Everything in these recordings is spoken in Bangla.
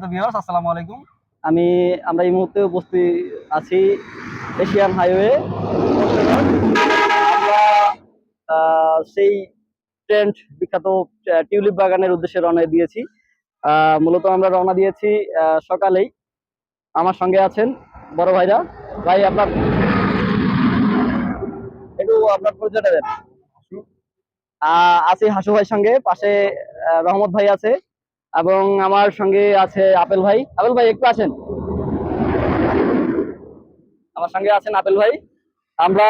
সম্মানিত ভিউয়ার্স আসসালামু আলাইকুম। আমি আমরা এই মুহূর্তে উপস্থিত আছি এশিয়ান হাইওয়ে। সেই ট্রেন্ড বিখ্যাত টিউলিপ বাগানের উদ্দেশ্যে রওনা দিয়েছি। মূলত আমরা রওনা দিয়েছি সকালেই। আমার সঙ্গে আছেন বড় ভাইরা। ভাই আপনার একটু আপনার পরিচয়টা দেন। আহ, আছি হাসু ভাইয়ের সঙ্গে পাশে রহমত ভাই আছে। এবং আমার সঙ্গে আছে আপেল ভাই। আপেল ভাই একটু আছেন আমার সঙ্গে আছেন আপেল ভাই। আমরা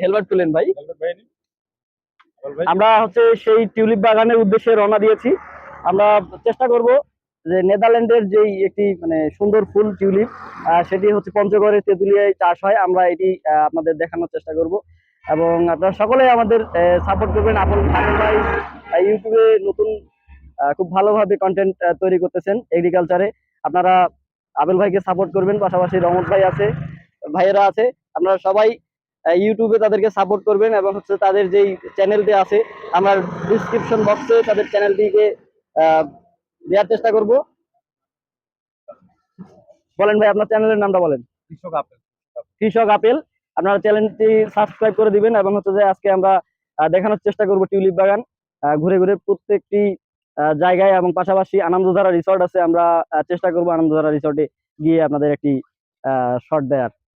হেলমেট তুলেন ভাই। আমরা হচ্ছে সেই টিউলিপ বাগানের উদ্দেশ্যে রওনা দিয়েছি। আমরা চেষ্টা করব যে নেদারল্যান্ডের যেই একটি মানে সুন্দর ফুল টিউলিপ সেটি হচ্ছে পঞ্চগড়ে তেঁতুলিয়ায় চাষ হয়। আমরা এটি আপনাদের দেখানোর চেষ্টা করব। এবং আপনারা সকলেই আমাদের সাপোর্ট করবেন। আপন ভাই ইউটিউবে নতুন খুব ভালোভাবে কন্টেন্ট তৈরি করতেছেন এগ্রিকালচারে আপনারা আবেল ভাইকে সাপোর্ট করবেন পাশাপাশি রহমত ভাই আছে ভাইয়েরা আছে। আপনারা সবাই ইউটিউবে তাদেরকে সাপোর্ট করবেন এবং হচ্ছে তাদের যেই চ্যানেলটি আছে আমরা ডিসক্রিপশন বক্সে তাদের চ্যানেলটিকে দেওয়ার চেষ্টা করব। বলেন ভাই আপনার চ্যানেলের নামটা বলেন। কৃষক আপেল। কৃষক আপেল। আপনারা চ্যানেলটি সাবস্ক্রাইব করে দিবেন এবং হচ্ছে যে আজকে আমরা দেখানোর চেষ্টা করব টিউলিপ বাগান। ঘুরে ঘুরে প্রত্যেকটি জায়গায় এবং পাশাপাশি আনন্দধারা রিসর্ট আছে, আমরা চেষ্টা করব আনন্দধারা রিসর্টে গিয়ে আপনাদের একটি শর্ট দেওয়ার